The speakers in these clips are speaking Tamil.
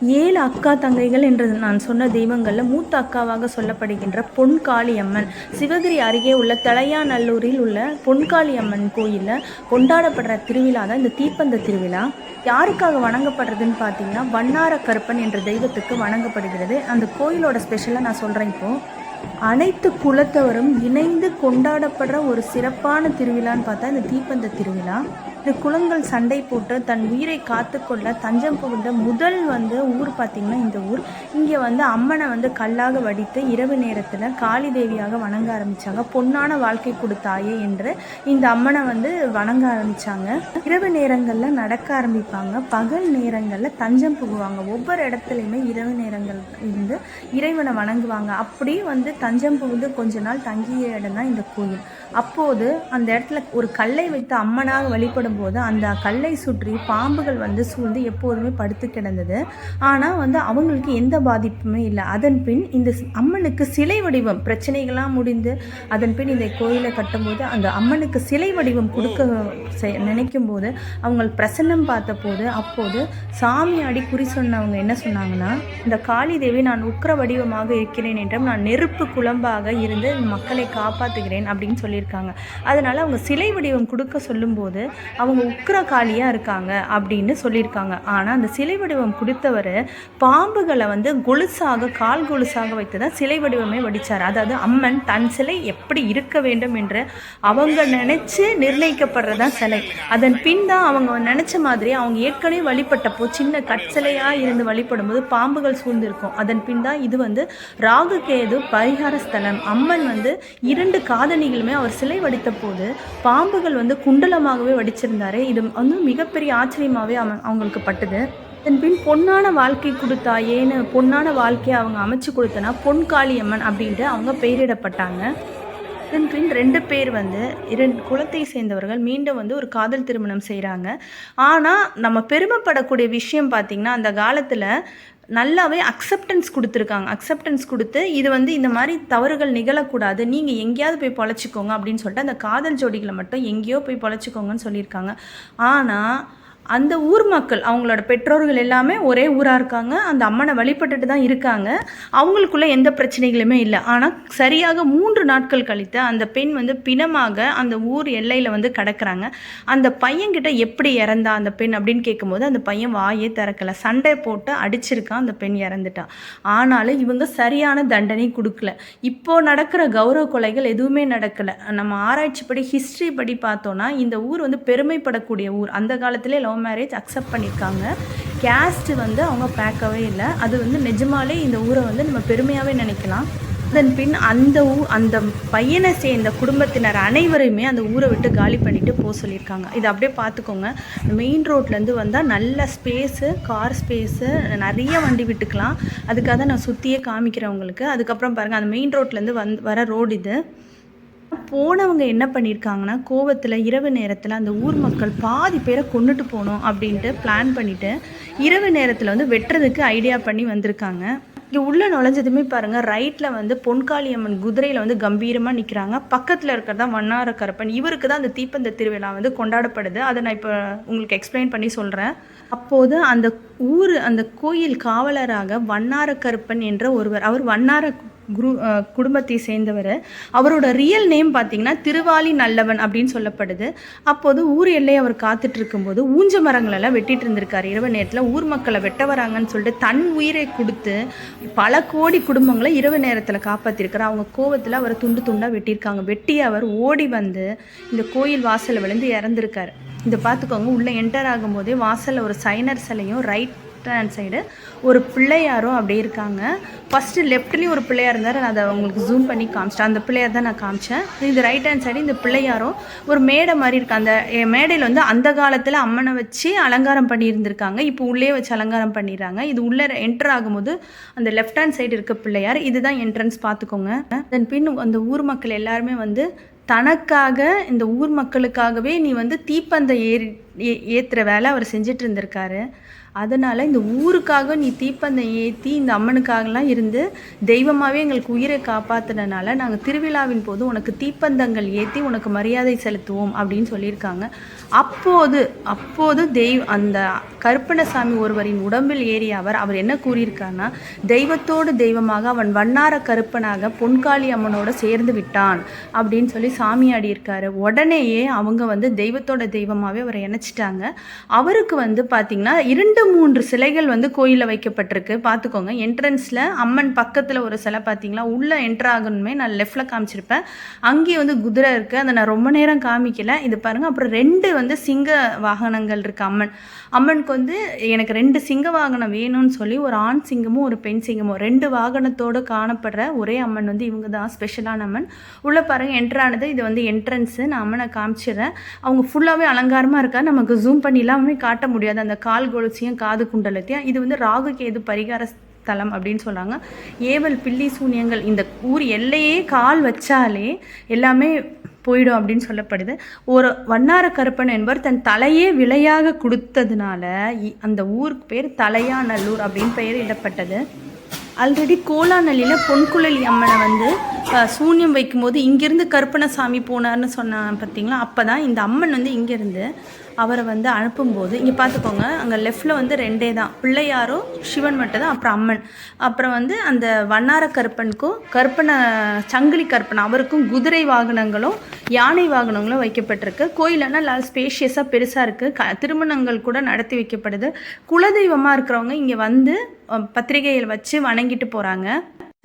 ஏழு அக்கா தங்கைகள் என்று நான் சொன்ன தெய்வங்களில் மூத்த அக்காவாக சொல்லப்படுகின்ற பொன்காளி அம்மன் சிவகிரி அருகே உள்ள தலையாநல்லூரில் உள்ள பொன்காளி அம்மன் கோயிலில் கொண்டாடப்படுற திருவிழா தான் இந்த தீப்பந்த திருவிழா. யாருக்காக வணங்கப்படுறதுன்னு பார்த்தீங்கன்னா வண்ணார கருப்பன் என்ற தெய்வத்துக்கு வணங்கப்படுகிறது. அந்த கோயிலோட ஸ்பெஷலாக நான் சொல்கிறேன் இப்போது அனைத்து குலத்தவரும் இணைந்து கொண்டாடப்படுற ஒரு சிறப்பான திருவிழான்னு பார்த்தா இந்த தீப்பந்த திருவிழா. இந்த குளங்கள் சண்டை போட்டு தன் உயிரை காத்துக்கொள்ள தஞ்சம் புகுந்த முதல் வந்து ஊர் பார்த்திங்கன்னா இந்த ஊர். இங்கே வந்து அம்மனை வந்து கல்லாக வடித்து இரவு நேரத்தில் காளி தேவியாக வணங்க ஆரம்பித்தாங்க பொன்னான வாழ்க்கை கொடுத்தாயே என்று இந்த அம்மனை வந்து வணங்க ஆரம்பித்தாங்க இரவு நேரங்களில் நடக்க ஆரம்பிப்பாங்க. பகல் நேரங்களில் தஞ்சம் புகுவாங்க. ஒவ்வொரு இடத்துலையுமே இரவு நேரங்கள் இருந்து இறைவனை வணங்குவாங்க. அப்படி வந்து தஞ்சம் புகுந்து கொஞ்ச நாள் தங்கிய இடம் தான் இந்த கோயில். அப்போது அந்த இடத்துல ஒரு கல்லை வைத்து அம்மனாக வழிபடும் போது அந்த கல்லை சுற்றி பாம்புகள் வந்து சூழ்ந்து எப்போதுமே படுத்து கிடந்தது. ஆனால் வந்து அவங்களுக்கு எந்த பாதிப்புமே இல்லை. அதன் பின் இந்த அம்மனுக்கு சிலை வடிவம் பிரச்சனைகள்லாம் முடிந்து அதன் பின் இந்த கோயிலை கட்டும்போது அந்த அம்மனுக்கு சிலை வடிவம் கொடுக்க நினைக்கும் போது அவங்க பிரசன்னம் பார்த்தபோது அப்போது சாமியாடி குறி சொன்னவங்க என்ன சொன்னாங்கன்னா இந்த காளி தேவி நான் உக்கிர வடிவமாக இருக்கிறேன் என்றும் நான் நெருப்பு குழம்பாக இருந்து மக்களை காப்பாற்றுகிறேன் அப்படின்னு சொல்லியிருக்காங்க. அதனால் அவங்க சிலை வடிவம் கொடுக்க சொல்லும்போது அவங்க உக்ரகாலியாக காளியாக இருக்காங்க அப்படின்னு சொல்லியிருக்காங்க. ஆனால் அந்த சிலை வடிவம் கொடுத்தவர் பாம்புகளை வந்து கொலுசாக கால் கொலுசாக வைத்து தான் சிலை வடிவமே வடித்தார் அதாவது அம்மன் தன் சிலை எப்படி இருக்க வேண்டும் என்று அவங்க நினச்சி நிர்ணயிக்கப்படுறதான் சிலை. அதன் பின் தான் அவங்க நினச்ச மாதிரி அவங்க ஏற்கனவே வழிபட்டப்போ சின்ன கற்சிலையாக இருந்து வழிபடும்போது பாம்புகள் சூழ்ந்திருக்கும். அதன் பின் தான் இது வந்து ராகு கேது பரிகார ஸ்தலம் அம்மன் வந்து இரண்டு காதணிகளுமே அவர் சிலை வடித்த போது பாம்புகள் வந்து குண்டலமாகவே வடிச்சிருந்தாரு. இது வந்து மிகப்பெரிய ஆச்சரியமாகவே அவன் அவங்களுக்கு பட்டுது. அதன் பின் பொன்னான வாழ்க்கை கொடுத்தா ஏன்னு பொன்னான வாழ்க்கையை அவங்க அமைச்சு கொடுத்தனா பொன்காளியம்மன் அப்படின்ட்டு அவங்க பெயரிடப்பட்டாங்க. அதன் பின் ரெண்டு பேர் வந்து இரண்டு குலத்தை சேர்ந்தவர்கள் மீண்டும் வந்து ஒரு காதல் திருமணம் செய்கிறாங்க ஆனால் நம்ம பெருமைப்படக்கூடிய விஷயம் பார்த்திங்கன்னா அந்த காலத்தில் நல்லாவே அக்செப்டன்ஸ் கொடுத்துருக்காங்க. அக்செப்டன்ஸ் கொடுத்து இது வந்து இந்த மாதிரி தவறுகள் நிகழக்கூடாது. நீங்கள் எங்கேயாவது போய் பொழைச்சிக்கோங்க அப்படின்னு சொல்லிட்டு அந்த காதல் ஜோடிகளை மட்டும் எங்கேயோ போய் பொழைச்சிக்கோங்கன்னு சொல்லியிருக்காங்க. ஆனால் அந்த ஊர் மக்கள் அவங்களோட பெற்றோர்கள் எல்லாமே ஒரே ஊராக இருக்காங்க. அந்த அம்மனை வழிபட்டுட்டு தான் இருக்காங்க. அவங்களுக்குள்ள எந்த பிரச்சனைகளுமே இல்லை. ஆனால் சரியாக மூன்று நாட்கள் கழித்து அந்த பெண் வந்து பிணமாக அந்த ஊர் எல்லையில் வந்து கிடக்கிறாங்க. அந்த பையன்கிட்ட எப்படி இறந்தா அந்த பெண் அப்படின்னு கேட்கும்போது அந்த பையன் வாயே திறக்கல. சண்டை போட்டு அடிச்சிருக்கான் அந்த பெண் இறந்துட்டா. ஆனாலும் இவங்க சரியான தண்டனை கொடுக்கல. இப்போ நடக்கிற கௌரவ கொலைகள் எதுவுமே நடக்கலை. நம்ம ஆராய்ச்சி படி ஹிஸ்ட்ரி படி பார்த்தோன்னா இந்த ஊர் வந்து பெருமைப்படக்கூடிய ஊர். அந்த காலத்திலே லவ் மேரேஜ் அக்செப்ட் பண்ணியிருக்காங்க கேஸ்ட்டு வந்து அவங்க பார்க்கவே இல்லை. அது வந்து நிஜமாலே இந்த ஊரை வந்து நம்ம பெருமையாகவே நினைக்கலாம். அதன் பின் அந்த ஊ அந்த பையனை சேர்ந்த குடும்பத்தினர் அனைவரையுமே அந்த ஊரை விட்டு காலி பண்ணிட்டு போக சொல்லியிருக்காங்க. இதை அப்படியே பார்த்துக்கோங்க. மெயின் ரோட்லேருந்து வந்தால் நல்ல ஸ்பேஸு கார் ஸ்பேஸு நிறைய வண்டி விட்டுக்கலாம். அதுக்காக தான் நான் சுற்றியே காமிக்கிறேன் உங்களுக்கு. அதுக்கப்புறம் பாருங்கள் அந்த மெயின் ரோட்லேருந்து வந் வர ரோடு இது. போனவங்க என்ன பண்ணியிருக்காங்கன்னா கோவத்தில் இரவு நேரத்தில் அந்த ஊர் மக்கள் பாதி பேரை கொண்டுட்டு போகணும் அப்படின்ட்டு பிளான் பண்ணிவிட்டு இரவு நேரத்தில் வந்து வெட்டுறதுக்கு ஐடியா பண்ணி வந்திருக்காங்க. இங்கே உள்ளே நுழைஞ்சதுமே பாருங்கள் ரைட்டில் வந்து பொன்காளியம்மன் குதிரையில் வந்து கம்பீரமாக நிற்கிறாங்க பக்கத்தில் இருக்கிறது தான் வண்ணார கருப்பன் இவருக்கு தான் அந்த தீப்பந்த திருவிழா வந்து கொண்டாடப்படுது. அதை நான் இப்போ உங்களுக்கு எக்ஸ்பிளைன் பண்ணி சொல்கிறேன் அப்போது அந்த ஊர் அந்த கோயில் காவலராக வண்ணார கருப்பன் என்ற ஒருவர் அவர் வண்ணார குரு குடும்பத்தை சேர்ந்தவர். அவரோட ரியல் நேம் பார்த்தீங்கன்னா திருவாலி நல்லவன் அப்படின்னு சொல்லப்படுது. அப்போது ஊர் எல்லையை அவர் காத்துட்டு இருக்கும்போது ஊஞ்ச மரங்களெல்லாம் வெட்டிட்டு இருந்திருக்காரு. இரவு நேரத்தில் ஊர் மக்களை வெட்ட வராங்கன்னு சொல்லிட்டு தன் உயிரை கொடுத்து பல கோடி குடும்பங்களை இரவு நேரத்தில் காப்பாற்றிருக்காரு அவங்க கோவத்தில் அவரை துண்டு துண்டாக வெட்டியிருக்காங்க. வெட்டி அவர் ஓடி வந்து இந்த கோயில் வாசலில் விழுந்து இறந்துருக்காரு. இதை பார்த்துக்கோங்க. உள்ளே என்டர் ஆகும்போதே வாசலில் ஒரு சைனர் சிலையும் ரைட் லெஃப்ட் ஹேண்ட் சைடு ஒரு பிள்ளையாரும் அப்படியே இருக்காங்க. ஃபஸ்ட்டு லெஃப்ட்லேயும் ஒரு பிள்ளையார் இருந்தார். நான் அதை உங்களுக்கு ஜூம் பண்ணி காமிச்சிட்டேன். அந்த பிள்ளையார் தான் நான் காமிச்சேன். இது ரைட் ஹேண்ட் சைடு இந்த பிள்ளையாரும் ஒரு மேடை மாதிரி இருக்கு. அந்த மேடையில் வந்து அந்த காலத்தில் அம்மனை வச்சு அலங்காரம் பண்ணியிருந்திருக்காங்க. இப்போ உள்ளே வச்சு அலங்காரம் பண்ணிடுறாங்க. இது உள்ளே என்டர் ஆகும்போது அந்த லெஃப்ட் ஹேண்ட் சைடு இருக்க பிள்ளையார் இதுதான் என்ட்ரன்ஸ் பார்த்துக்கோங்க. தென் பின் அந்த ஊர் மக்கள் எல்லாருமே வந்து தனக்காக இந்த ஊர் மக்களுக்காகவே நீ வந்து தீப்பந்தம் ஏறி ஏ- வேலை அவர் செஞ்சுட்டு இருந்திருக்காரு. அதனால் இந்த ஊருக்காக நீ தீப்பந்தம் ஏற்றி இந்த அம்மனுக்காகலாம் இருந்து தெய்வமாகவே எங்களுக்கு உயிரை காப்பாற்றினால நாங்கள் திருவிழாவின் போது உனக்கு தீப்பந்தங்கள் ஏற்றி உனக்கு மரியாதை செலுத்துவோம் அப்படின்னு சொல்லியிருக்காங்க. அப்போது அப்போது தெய்வ அந்த கருப்பணசாமி ஒருவரின் உடம்பில் ஏறிய அவர் அவர் என்ன கூறியிருக்காருன்னா தெய்வத்தோடு தெய்வமாக அவன் வண்ணார கருப்பனாக பொன்காளி அம்மனோட சேர்ந்து விட்டான் அப்படின்னு சொல்லி சாமி இருக்காரு உடனேயே அவங்க வந்து தெய்வத்தோட தெய்வமாகவே அவரை இணைச்சிட்டாங்க. அவருக்கு வந்து பார்த்திங்கன்னா இரண்டு மூன்று சிலைகள் வந்து கோயிலில் வைக்கப்பட்டிருக்கு. பார்த்துக்கோங்க என்ட்ரன்ஸில் அம்மன் பக்கத்தில் ஒரு சிலை பார்த்தீங்களா? உள்ளே என்ட்ரு ஆகணுமே நான் லெஃப்டில் காமிச்சிருப்பேன். அங்கேயே வந்து குதிரை இருக்குது அதை நான் ரொம்ப நேரம் காமிக்கல. இது பாருங்கள் அப்புறம் ரெண்டு வந்து சிங்க வாகனங்கள் இருக்குது அம்மன். அம்மனுக்கு வந்து எனக்கு ரெண்டு சிங்க வாகனம் வேணும்னு சொல்லி ஒரு ஆண் சிங்கமும் ஒரு பெண் சிங்கமும் ரெண்டு வாகனத்தோடு காணப்படுற ஒரே அம்மன் வந்து இவங்க தான் ஸ்பெஷலான அம்மன். உள்ளே பாருங்கள் என்ட்ரானது இது வந்து என்ட்ரன்ஸு நான் அம்மனை காமிச்சிடுறேன். அவங்க ஃபுல்லாகவே அலங்காரமாக இருக்கா நமக்கு ஜூம் பண்ணி இல்லாமல் காட்ட முடியாது. அந்த கால் கொலுசியும் காது குண்டலத்தையும் இது வந்து ராகு கேது பரிகார ஸ்தலம் அப்படின்னு சொல்கிறாங்க ஏவல் பில்லி சூனியங்கள் இந்த ஊர் எல்லையே கால் வச்சாலே எல்லாமே போயிடும் அப்படின்னு சொல்லப்படுது. ஒரு வண்ணார கருப்பன் என்பவர் தன் தலையே விலையாக கொடுத்ததுனால இ- அந்த ஊருக்கு பேர் தலையாநல்லூர் அப்படின்னு பெயர் இடப்பட்டது. ஆல்ரெடி கோலாநல்லியில் பொன்குழலி அம்மனை வந்து சூன்யம் வைக்கும்போது இங்கேருந்து கருப்பணசாமி போனார்னு சொன்னான் பார்த்தீங்களா அப்போ தான் இந்த அம்மன் வந்து இங்கேருந்து அவரை வந்து அனுப்பும்போது இங்கே பார்த்துக்கோங்க அங்கே லெஃப்டில் வந்து ரெண்டே தான். பிள்ளையாரும் சிவன் மட்டும் தான் அப்புறம் அம்மன். அப்புறம் வந்து அந்த வண்ணார கருப்பனுக்கும் கற்பனை சங்கிலி கற்பனை அவருக்கும் குதிரை வாகனங்களும் யானை வாகனங்களும் வைக்கப்பட்டிருக்கு. கோயிலன்னா நல்லா ஸ்பேஷியஸாக பெருசாக இருக்குது க திருமணங்கள் கூட நடத்தி வைக்கப்படுது. குலதெய்வமாக இருக்கிறவங்க இங்கே வந்து பத்திரிகையில் வச்சு வணங்கிட்டு போகிறாங்க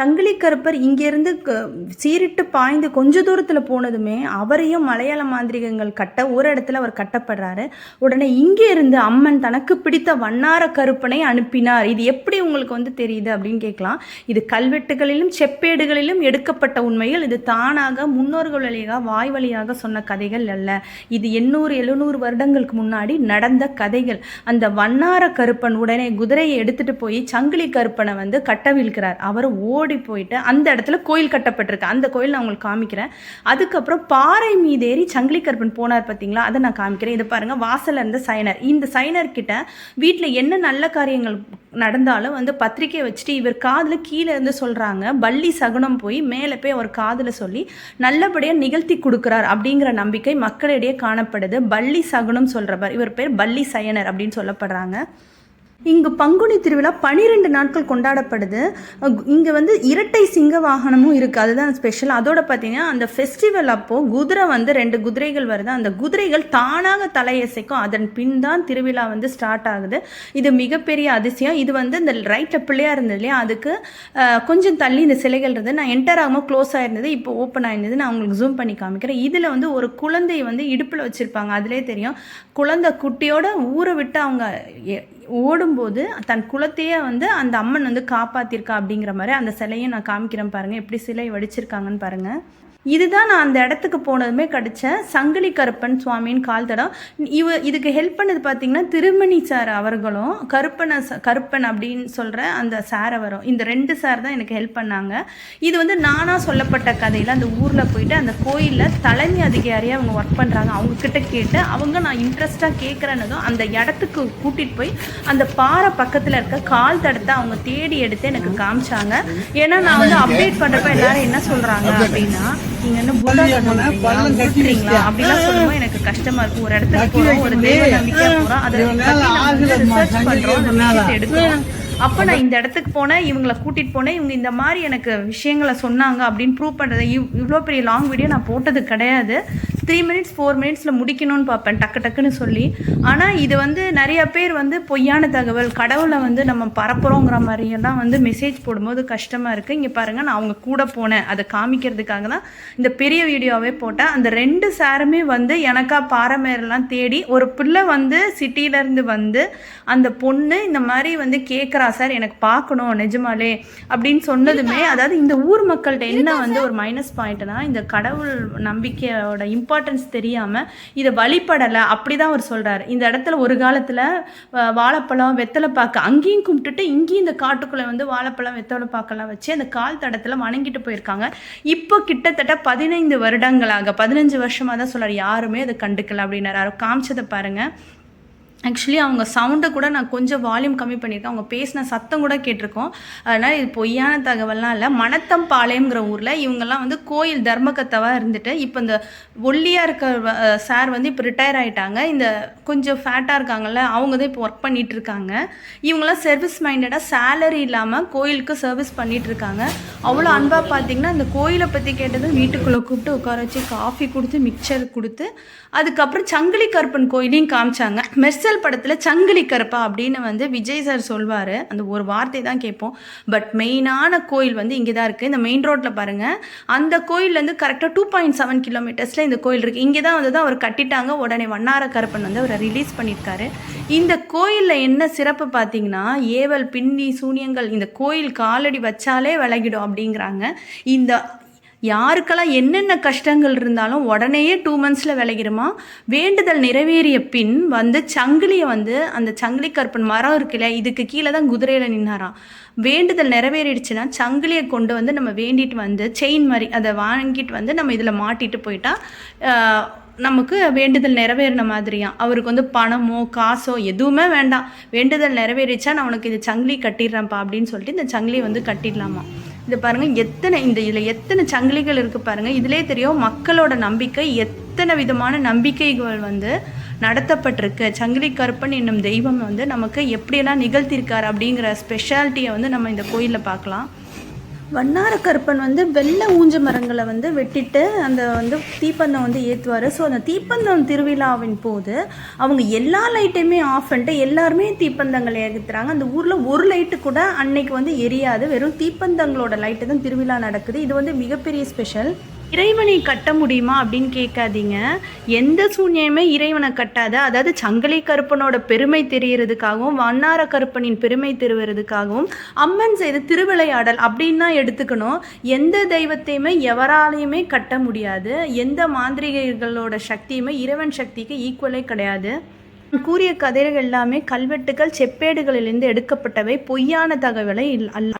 சங்கிலி கருப்பர் இங்கேருந்து க- பாய்ந்து கொஞ்ச தூரத்தில் போனதுமே அவரையும் மலையாள மாந்திரிகங்கள் கட்ட ஒரு இடத்துல அவர் கட்டப்படுறாரு. உடனே இங்கே இருந்து அம்மன் தனக்கு பிடித்த வண்ணார கருப்பனை அனுப்பினார். இது எப்படி உங்களுக்கு வந்து தெரியுது அப்படின்னு கேட்கலாம். இது கல்வெட்டுகளிலும் செப்பேடுகளிலும் எடுக்கப்பட்ட உண்மையில் இது தானாக முன்னோர்கள் வழியாக வாய் வழியாக சொன்ன கதைகள் அல்ல. இது எண்ணூறு எழுநூறு வருடங்களுக்கு முன்னாடி நடந்த கதைகள். அந்த வண்ணார கருப்பன் உடனே குதிரையை எடுத்துட்டு போய் சங்கிலி கருப்பனை வந்து கட்டவிழ்கிறார் அவர் ஓடி போயிட்டு அந்த இடத்துல கோயில் கட்டப்பட்டிருக்கு. அந்த கோயில் நான் உங்களுக்கு காமிக்கிறேன். அதுக்கப்புறம் பாறை மீதேறி சங்கிலி கருப்பன் போனார் பார்த்தீங்களா? அதை நான் காமிக்கிறேன். இதை பாருங்கள் வாசலில் இருந்த சைனர். இந்த சைனர் கிட்ட வீட்டில் என்ன நல்ல காரியங்கள் நடந்தாலும் வந்து பத்திரிக்கை வச்சுட்டு இவர் காதில் கீழே இருந்து சொல்கிறாங்க பள்ளி சகுனம் போய் மேலே போய் அவர் காதில் சொல்லி நல்லபடியாக நிகழ்த்தி கொடுக்குறார் அப்படிங்கிற நம்பிக்கை மக்களிடையே காணப்படுது. பள்ளி சகுனம் சொல்கிறவர் இவர் பேர் பள்ளி சயனர் அப்படின்னு சொல்லப்படுறாங்க. இங்கு பங்குனி திருவிழா பனிரெண்டு நாட்கள் கொண்டாடப்படுது. இங்கே வந்து இரட்டை சிங்க வாகனமும் இருக்குது அதுதான் ஸ்பெஷல் அதோட பார்த்தீங்கன்னா அந்த ஃபெஸ்டிவல் அப்போது குதிரை வந்து ரெண்டு குதிரைகள் வருது. அந்த குதிரைகள் தானாக தலையசைக்கும். அதன் பின் தான் திருவிழா வந்து ஸ்டார்ட் ஆகுது. இது மிகப்பெரிய அதிசயம். இது வந்து இந்த ரைட்டில் பிள்ளையாக இருந்தது இல்லையா? அதுக்கு கொஞ்சம் தள்ளி இந்த சிலைகள் இருந்தது. நான் என்டர் ஆகாமல் க்ளோஸ் ஆயிருந்தது. இப்போ ஓப்பன் ஆயிருந்தது. நான் உங்களுக்கு ஜூம் பண்ணி காமிக்கிறேன். இதில் வந்து ஒரு குழந்தையை வந்து இடுப்பில் வச்சுருப்பாங்க. அதிலே தெரியும். குழந்தை குட்டியோட ஊரை விட்டு அவங்க ஓடும்போது தன் குலத்தையே வந்து அந்த அம்மன் வந்து காப்பாத்திருக்கா அப்படிங்கிற மாதிரி அந்த சிலையும் நான் காமிக்கிறேன் பாருங்க. எப்படி சிலை வடிச்சிருக்காங்கன்னு பாருங்க. இதுதான் நான் அந்த இடத்துக்கு போனதுமே கிடைச்ச சங்கிலி கருப்பன் சுவாமின்னு கால் தடம் இவ இதுக்கு ஹெல்ப் பண்ணது பார்த்தீங்கன்னா திருமணி சார் அவர்களும் கருப்பனை கருப்பன் அப்படின்னு சொல்கிற அந்த சார் வரும் இந்த ரெண்டு சார் தான் எனக்கு ஹெல்ப் பண்ணாங்க. இது வந்து நானாக சொல்லப்பட்ட கதையில் அந்த ஊரில் போயிட்டு அந்த கோயிலில் தலைமை அதிகாரியாக அவங்க ஒர்க் பண்ணுறாங்க அவங்க கிட்ட கேட்டு அவங்க நான் இன்ட்ரெஸ்ட்டாக கேட்குறேன்னதும் அந்த இடத்துக்கு கூட்டிகிட்டு போய் அந்த பாறை பக்கத்தில் இருக்க கால் தடத்தை அவங்க தேடி எடுத்து எனக்கு காமிச்சாங்க. ஏன்னா நான் வந்து அப்டேட் பண்ணுறப்ப எல்லாரும் என்ன சொல்கிறாங்க அப்படின்னா என்ன புத்தா கட்டுறீங்களா? அப்படிலாம் சொல்லும்போது எனக்கு கஷ்டமா இருக்கும். ஒரு இடத்துக்கு போகிறோம் ஒரு தெய்வ நம்பிக்கையாக போகிறோம் அதை ரிசர்ச் விஷயத்தை எடுக்கிறோம். அப்போ நான் இந்த இடத்துக்கு போனேன் இவங்களை கூட்டிகிட்டு போனேன். இவங்க இந்த மாதிரி எனக்கு விஷயங்களை சொன்னாங்க அப்படின்னு ப்ரூவ் பண்ணுறது இவ் இவ்வளோ பெரிய லாங் வீடியோ நான் போட்டது கிடையாது. த்ரீ மினிட்ஸ் ஃபோர் மினிட்ஸில் முடிக்கணும்னு பார்ப்பேன் டக்கு டக்குன்னு சொல்லி. ஆனால் இது வந்து நிறைய பேர் வந்து பொய்யான தகவல் கடவுளை வந்து நம்ம பரப்புகிறோங்கிற மாதிரியெல்லாம் வந்து மெசேஜ் போடும்போது கஷ்டமாக இருக்குது இங்கே பாருங்கள் நான் அவங்க கூட போனேன். அதை காமிக்கிறதுக்காக தான் இந்த பெரிய வீடியோவே போட்டேன். அந்த ரெண்டு சாருமே வந்து எனக்கா பாரமேரெல்லாம் தேடி ஒரு பிள்ளை வந்து சிட்டியிலேருந்து வந்து அந்த பொண்ணு இந்த மாதிரி வந்து கேட்குறா சார் எனக்கு பார்க்கணும் நிஜமாலே அப்படின்னு சொன்னதுமே அதாவது இந்த ஊர் மக்கள்கிட்ட என்ன வந்து ஒரு மைனஸ் பாயிண்ட்னா இந்த கடவுள் நம்பிக்கையோட இம்பார்ட்டன்ஸ் தெரியாமல் இதை வழிபடலை அப்படி தான் அவர் சொல்கிறார் இந்த இடத்துல ஒரு காலத்தில் வாழைப்பழம் வெத்தலை பாக்கு அங்கேயும் கும்பிட்டுட்டு இங்கேயும் இந்த காட்டுக்குள்ளே வந்து வாழைப்பழம் வெத்தலை பாக்கெல்லாம் வச்சு அந்த கால் தடத்தில் வணங்கிட்டு போயிருக்காங்க. இப்போ கிட்டத்தட்ட பதினைந்து வருடங்களாக பதினஞ்சு வருஷமாக தான் சொல்கிறார் யாருமே அதை கண்டுக்கல அப்படின்னாரு. அவர் காமிச்சதை பாருங்கள் ஆக்சுவலி அவங்க சவுண்டை கூட நான் கொஞ்சம் வால்யூம் கம்மி பண்ணியிருக்கேன். அவங்க பேசின சத்தம் கூட கேட்டிருக்கோம். அதனால் இது பொய்யான தகவல்லாம் இல்லை. மணத்தம்பாளையம்ங்கிற ஊரில் இவங்கெல்லாம் வந்து கோயில் தர்மகத்தவாக இருந்துட்டு இப்போ இந்த ஒல்லியாக இருக்க சார் வந்து இப்போ ரிட்டையர் ஆகிட்டாங்க இந்த கொஞ்சம் ஃபேட்டாக இருக்காங்கல்ல அவங்க தான் இப்போ ஒர்க் பண்ணிட்டு இருக்காங்க இவங்கெல்லாம் சர்வீஸ் மைண்டடாக சேலரி இல்லாமல் கோயிலுக்கு சர்வீஸ் பண்ணிட்டு இருக்காங்க அவ்வளோ அன்பாக பார்த்தீங்கன்னா இந்த கோயிலை பற்றி கேட்டதும் வீட்டுக்குள்ளே கூப்பிட்டு உட்கார வச்சு காஃபி கொடுத்து மிக்சர் கொடுத்து அதுக்கப்புறம் சங்கிலி கருப்பன் கோயிலையும் காமிச்சாங்க. மெர்சல் படத்தில் சங்கிலி கருப்பா அப்படின்னு வந்து விஜய் சார் சொல்வார். அந்த ஒரு வார்த்தை தான் கேட்போம். பட் மெயினான கோயில் வந்து இங்கே தான் இருக்குது இந்த மெயின் ரோட்டில் பாருங்கள் அந்த கோயிலேருந்து கரெக்டாக டூ பாயிண்ட் செவன் கிலோமீட்டர்ஸில் இந்த கோயில் இருக்குது இங்கே தான் வந்து தான் அவர் கட்டிட்டாங்க. உடனே வண்ணார கருப்பன் வந்து அவரை ரிலீஸ் பண்ணியிருக்காரு. இந்த கோயிலில் என்ன சிறப்பு பார்த்தீங்கன்னா ஏவல் பின்னி சூனியங்கள் இந்த கோயில் காலடி வச்சாலே விலகிடும் அப்படிங்கிறாங்க. இந்த யாருக்கெல்லாம் என்னென்ன கஷ்டங்கள் இருந்தாலும் உடனேயே டூ மந்த்ஸில் விளைகிறோமா வேண்டுதல் நிறைவேறிய பின் வந்து சங்கிலியை வந்து அந்த சங்கிலி கற்பன் மரம் இருக்குல்ல இதுக்கு கீழே தான் குதிரையில் நின்னாராம் வேண்டுதல் நிறைவேறிடுச்சுன்னா சங்கிலியை கொண்டு வந்து நம்ம வேண்டிட்டு வந்து செயின் மாதிரி அதை வாங்கிட்டு வந்து நம்ம இதில் மாட்டிட்டு போயிட்டா நமக்கு வேண்டுதல் நிறைவேறின மாதிரியா? அவருக்கு வந்து பணமோ காசோ எதுவுமே வேண்டாம். வேண்டுதல் நிறைவேறிச்சா நான் உனக்கு இந்த சங்கிலி கட்டிடுறேன்ப்பா அப்படின்னு சொல்லிட்டு இந்த சங்கிலியை வந்து கட்டிடலாமா? இது பாருங்க எத்தனை இந்த இதில் எத்தனை சங்கிலிகள் இருக்குது பாருங்க. இதிலே தெரியும் மக்களோட நம்பிக்கை எத்தனை விதமான நம்பிக்கைகள் வந்து நடத்தப்பட்டிருக்கு. சங்கிலி கருப்பன் என்னும் தெய்வம் வந்து நமக்கு எப்படியெல்லாம் நிகழ்த்தியிருக்காரு அப்படிங்கிற ஸ்பெஷாலிட்டியை வந்து நம்ம இந்த கோயிலில் பார்க்கலாம். வண்ணார கருப்பன் வந்து வெள்ளை ஊஞ்ச மரங்களை வந்து வெட்டிட்டு அந்த வந்து தீப்பந்தம் வந்து ஏற்றுவார் ஸோ அந்த தீப்பந்தம் திருவிழாவின் போது அவங்க எல்லா லைட்டையுமே ஆஃப் பண்ணிட்டு எல்லாருமே தீப்பந்தங்களை ஏற்றுறாங்க அந்த ஊரில் ஒரு லைட்டு கூட அன்னைக்கு வந்து எரியாது. வெறும் தீப்பந்தங்களோட லைட்டு தான் திருவிழா நடக்குது. இது வந்து மிகப்பெரிய ஸ்பெஷல் இறைவனை கட்ட முடியுமா அப்படின்னு கேட்காதீங்க. எந்த சூன்யமே இறைவனை கட்டாத அதாவது சங்கிலி கருப்பனோட பெருமை தெரிகிறதுக்காகவும் வண்ணார கருப்பனின் பெருமை தெரியறதுக்காகவும் அம்மன் செய்த திருவிளையாடல் அப்படின்னு தான் எடுத்துக்கணும். எந்த தெய்வத்தையுமே எவராலையுமே கட்ட முடியாது. எந்த மாந்திரிகர்களோட சக்தியுமே இறைவன் சக்திக்கு ஈக்குவலே கிடையாது. கூறிய கதைகள் எல்லாமே கல்வெட்டுகள் செப்பேடுகளிலிருந்து எடுக்கப்பட்டவை. பொய்யான தகவலை அல்ல.